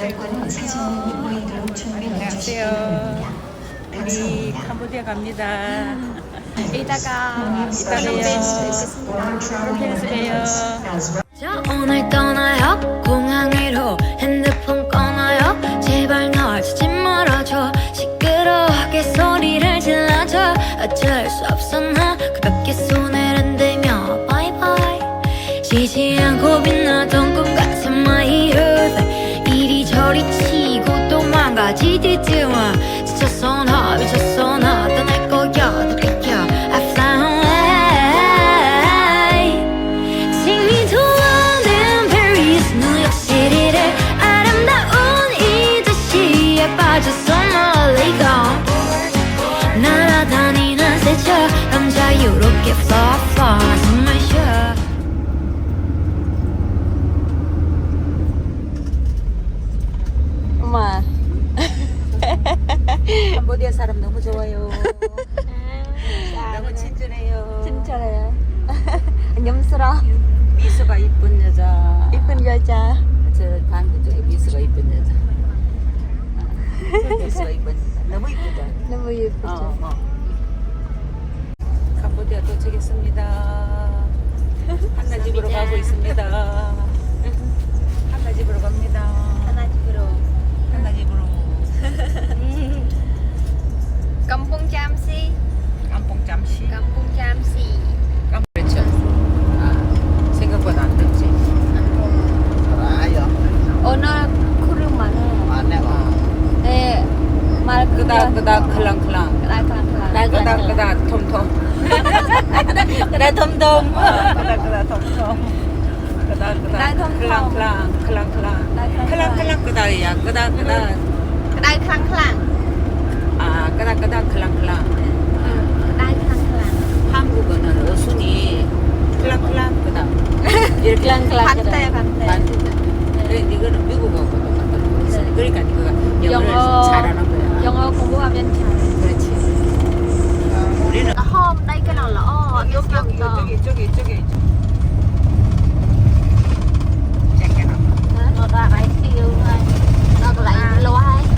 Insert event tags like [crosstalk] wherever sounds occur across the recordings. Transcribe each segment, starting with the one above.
여권은 사진이 보이도록 준비해 주시기 바랍니다. 우리. 캄보디아 갑니다. 이따가 이따 봬요. 호텔에서 봬요. 자 오늘 떠나요 공항으로 핸드폰 꺼놔요 제발 널 тема. 캄보디아 사람 너무 좋아요. [laughs] 너무 친절해요. 친절해요 [laughs] 안녕스러 미소가 이쁜 여자. 이쁜 여자 저 방금 쪽에 미소가 이쁜 여자. 어, 미소가 이쁜. 너무 이쁘다. 너무 예쁘죠 어, 어. 캄보디아 도착했습니다. 한나 집으로 가고 있습니다. 깜시. 깜뽕 잠시. 깜 그렇죠 아, 생각보다 안 덥지? 알아요. 오늘 구름 많아요 많아요 네 끄다 끄다 클랑클랑. 끄덕끄덕 끄다 톰톰. 어, 끄다 톰톰. 끄다 끄다. 톰톰. 클랑클랑 클랑클랑. 클랑클랑 끄다야. 끄다 끄다. 끄다 클랑클랑 아 끄다 끄다 클랑클랑. 그거는 어순이 클락클락 크다. 일클랑클랑 반대, 반대. 반대 그러니까 네. 이거는 미국하고 똑같다고 했어. 네. 그러니까 네가 영어를 영어, 잘하는 거야. 영어 공부하면 잘. 그렇지. 어, 우리는 hôm nay cái nào là 어, 여기 여기 이쪽에 이쪽에 이쪽에. 잠깐만. 너 나랑 뛰어. 너 나랑 놀러 와.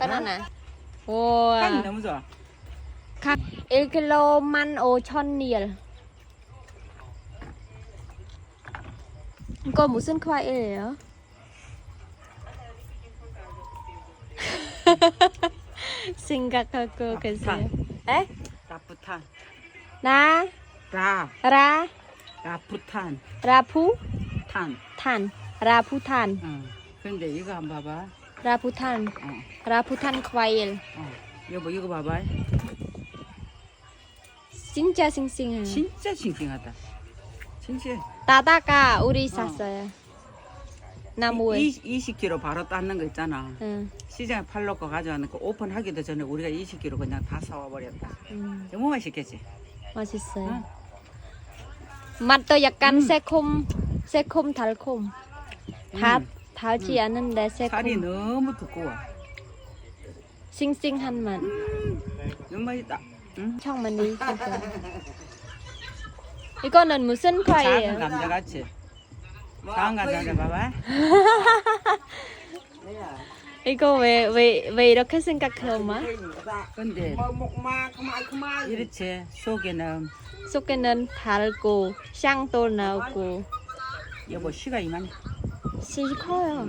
바나나. 향이 우와. 너무 좋아. 각 1kg만 5천 niel. 이거 무슨 과일이에요? [laughs] 생각하고 계세요. 에? 라푸탄. 나, 라. 라, 라푸탄. 라푸, 탄. 탄, 라푸탄, 어. 근데 이거 한번 봐봐. 라푸탄, 어. 라푸탄 과일. 어. 여보 이거 봐봐. 진짜 싱싱해요. 진짜 싱싱하다. 싱싱해. 따다가 우리 샀어요. 나무에. 20kg 바로 땄는 거 있잖아. 응. 시장에 팔려고 가져왔는 거 오픈하기도 전에 우리가 20kg 그냥 다 사와 버렸다. 음, 너무 맛있겠지? 맛있어요. 응. 맛도 약간 음. 새콤, 새콤 달콤. 다 음. 달지 않은데 살이 새콤. 너무 두꺼워. 싱싱한 맛. 너무 맛있다. 응? 많이 샀어요. 이거는 무슨 작은 과일이에요? 감자 같이. 작은 감자 봐봐. [laughs] 이거 왜 왜 왜 이렇게 생각해 엄마? 근데 이렇지 속에는 속에는 달고 향도 나고 여보 씨가 이만. 씨 커요.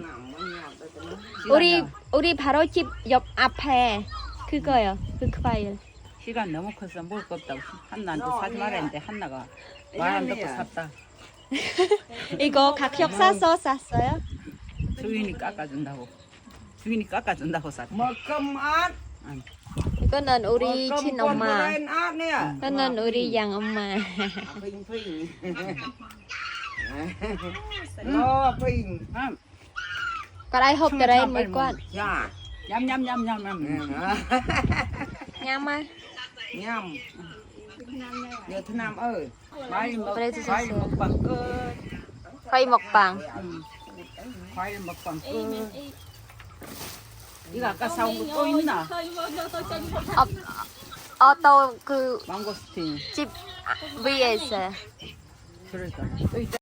우리 우리 바로 집 옆 앞에 그거요. 그 과일. 씨가 너무 커서 먹을 거 없다고 한나한테 사지 말았는데 한나가 말 안 듣고 샀다. [laughs] 이거 각격 사서 샀어요? 주인이 깎아준다고. 주인이 깎아준다고 샀다. Át 이거는 우리 Cầm 친 con 엄마. lên át nè 이거는 우리 양 엄마. [laughs] Phình phình Lo phình 음, Có ai hộp từ đây mới quan. Dạ 냠냠냠냠냠. Nhắm Nhầm Nhờ thứ năm ơi 과일 먹 그래 과일 주셨어요. 먹방 끝. Quay 먹방. 음, 과일 먹방 끝. 이거 아